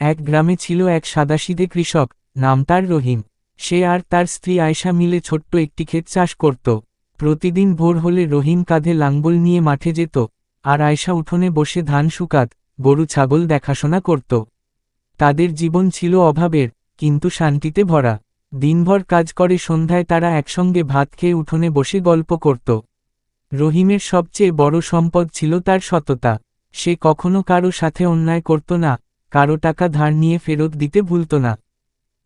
এক গ্রামে ছিল এক সাদাসিদে কৃষক, নাম তার রহিম। সে আর তার স্ত্রী আয়শা মিলে ছোট্ট একটি ক্ষেত চাষ করত। প্রতিদিন ভোর হলে রহিম কাঁধে লাঙ্গল নিয়ে মাঠে যেত, আর আয়শা উঠোনে বসে ধান শুকাত, গরু ছাগল দেখাশোনা করত। তাদের জীবন ছিল অভাবের, কিন্তু শান্তিতে ভরা। দিনভর কাজ করে সন্ধ্যায় তারা একসঙ্গে ভাত খেয়ে উঠোনে বসে গল্প করত। রহিমের সবচেয়ে বড় সম্পদ ছিল তার সততা। সে কখনো কারও সাথে অন্যায় করত না কারও টাকা ধার নিয়ে ফেরত দিতে ভুলত না।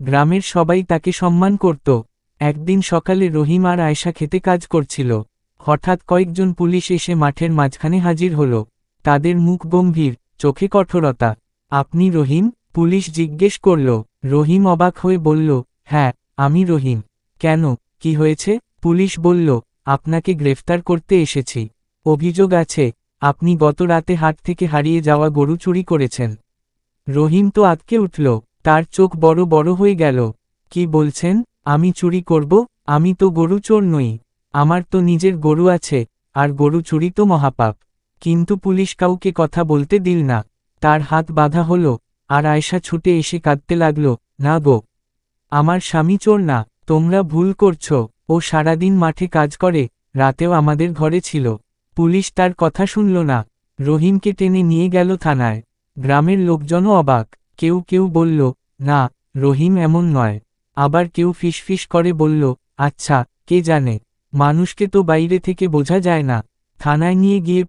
গ্রামের সবাই তাকে সম্মান করত। একদিন সকালে রহিম আর আয়শা খেতে কাজ করছিল। হঠাৎ কয়েকজন পুলিশ এসে মাঠের মাঝখানে হাজির হল। তাদের মুখ গম্ভীর, চোখে কঠোরতা। আপনি রহিম? পুলিশ জিজ্ঞেস করল। রহিম অবাক হয়ে বলল হ্যাঁ আমি রহিম। কেন? কি হয়েছে? পুলিশ বলল, আপনাকে গ্রেফতার করতে এসেছি। অভিযোগ আছে, আপনি গত রাতে হাট থেকে হারিয়ে যাওয়া গরু চুরি করেছেন। রহিম তো আতকে উঠল, তার চোখ বড় বড় হয়ে গেল। কি বলছেন, আমি চুরি করব, আমি তো গরু চোর নই, আমার তো নিজের গরু আছে, আর গরু চুরি তো মহাপাপ। কিন্তু পুলিশ কাউকে কথা বলতে দিল না। তার হাত বাঁধা হল, আর আয়সা ছুটে এসে কাঁদতে লাগল, না গো, আমার স্বামী চোর না, তোমরা ভুল করছ, ও সারাদিন মাঠে কাজ করে, রাতেও আমাদের ঘরে ছিল। পুলিশ তার কথা শুনল না, রহিমকে টেনে নিয়ে গেল থানায়। গ্রামের লোকজনও অবাক। কেউ কেউ বলল, না, রহিম এমন নয়। আবার কেউ ফিসফিস করে বলল আচ্ছা কে জানে? মানুষকে তো বাইরে থেকে বোঝা যায় না। থানায় নিয়ে গিয়ে